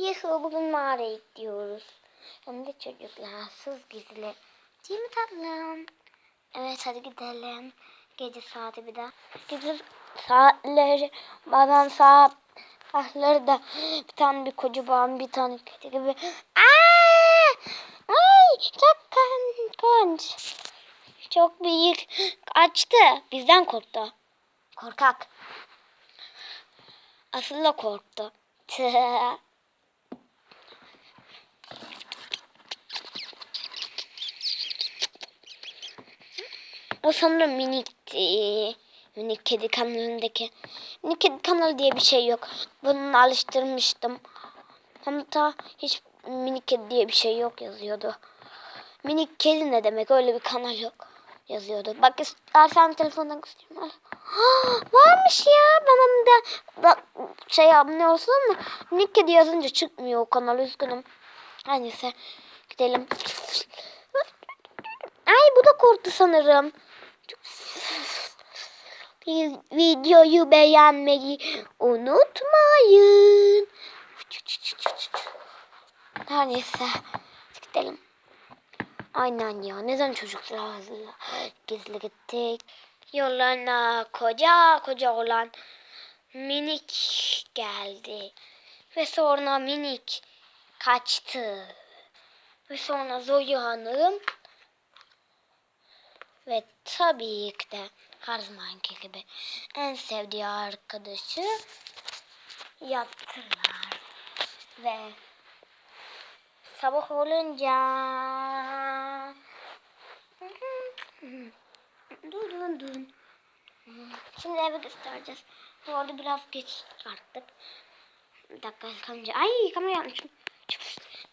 Yuhu bugün mağaraya gidiyoruz. Hem de çocuklarsız gizli. Değil mi tatlım? Evet hadi gidelim. Gece saati bir de. Gece saatleri bazen saat saatleri de bir tane bir kocaman bir tane kedi gibi. Aa! Ay çok korkunç. Çok büyük. Açtı. Bizden korktu. Korkak. Asıl da korktu. O sanırım minikti. Minik kedi kanalındaki. Minik kedi kanalı diye bir şey yok. Bunu alıştırmıştım. Hatta hiç minik kedi diye bir şey yok yazıyordu. Minik kedi ne demek? Öyle bir kanal yok yazıyordu. Bak istersen telefondan göstereyim. Varmış ya. Bana da, da şey abone olsun ama minik kedi yazınca çıkmıyor o kanal. Üzgünüm. Her neyse gidelim. Korktu sanırım. Videoyu beğenmeyi unutmayın. Her neyse gidelim. Aynen ya neden çocuklarla gizli gittik. Yollarına koca koca olan minik geldi. Ve sonra minik kaçtı. Ve sonra Zoya Hanım ve tabii ki de her zamanki gibi en sevdiği arkadaşı yaptılar. Ve sabah olunca dun dun dun. Şimdi eve göstereceğiz. Bu arada biraz geç çıkarttık. Bir dakika kalınca. Ay kamera yapmışım.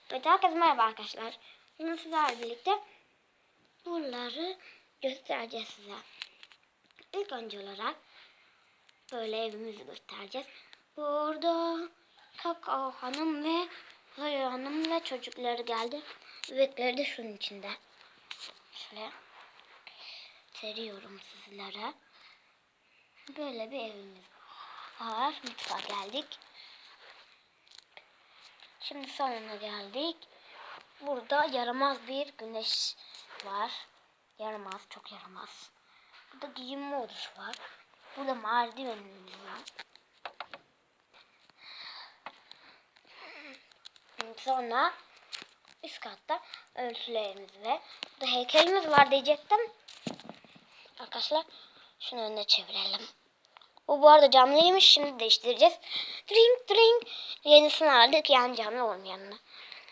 Evet herkese merhaba arkadaşlar. Bugün sizlerle birlikte bunları göstereceğiz size. İlk önce olarak böyle evimizi göstereceğiz. Burada Kakao Hanım ve Zoya Hanım ve çocukları geldi. Bebekleri de şunun içinde. Şöyle seriyorum sizlere. Böyle bir evimiz var. Mutfağa geldik. Şimdi sonuna geldik. Burada yaramaz bir güneş var. Yaramaz, çok yaramaz. Burada giyinme odası var. Burada merdivenimiz var. Sonra üst katta ölçülerimiz ve burada heykelimiz var diyecektim. Arkadaşlar şunu önüne çevirelim. Bu bu arada camlıymış. Şimdi değiştireceğiz. Drink drink. Yenisini aldık. Yani camlı olmayanını.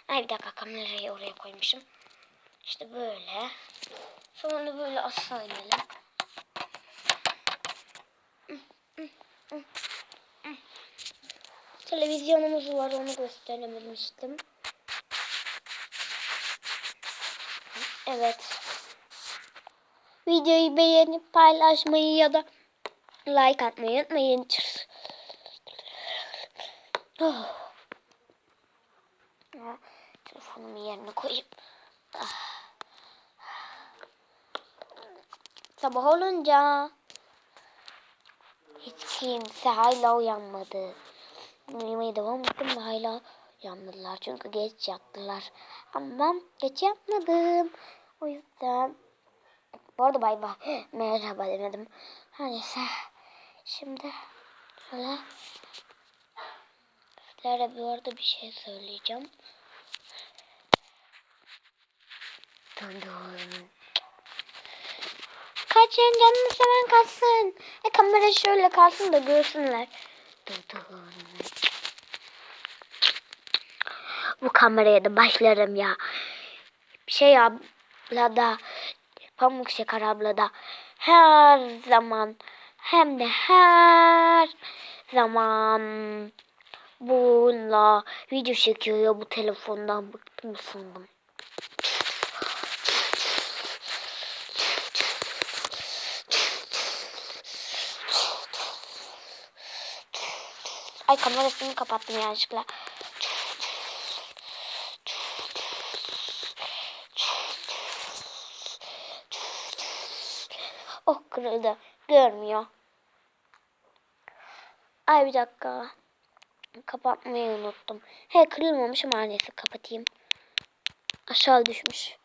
Ay bir dakika kamerayı oraya koymuşum. İşte böyle. Sonra böyle aşağı inelim. Televizyonumuz var onu gösterememiştim. Evet. Videoyu beğenip paylaşmayı ya da like atmayı unutmayın. Oh. Telefonumu yerine koyayım. Ah. Sabah olunca hiç kimse hala uyanmadı. Uyumaya devam ettim ve hala uyanmadılar. Çünkü geç yattılar. Ama ben geç yatmadım. O yüzden bu arada bay bay. Merhaba demedim. Her neyse. Şimdi şöyle sizlere bu arada bir şey söyleyeceğim. Dun dun. Kaçın canını seven kalsın. E kamera şöyle kalsın da görsünler. Bu kameraya da başlarım ya. Şey abla da Pamuk Şeker abla da her zaman hem de her zaman bununla video çekiyor ya bu telefondan bıktım ısındım. Ay kamerasını kapattım yanlışlıkla. Oh kırıldı. Görmüyor. Ay bir dakika. kapatmayı unuttum. He kırılmamış neyse kapatayım. Aşağı düşmüş.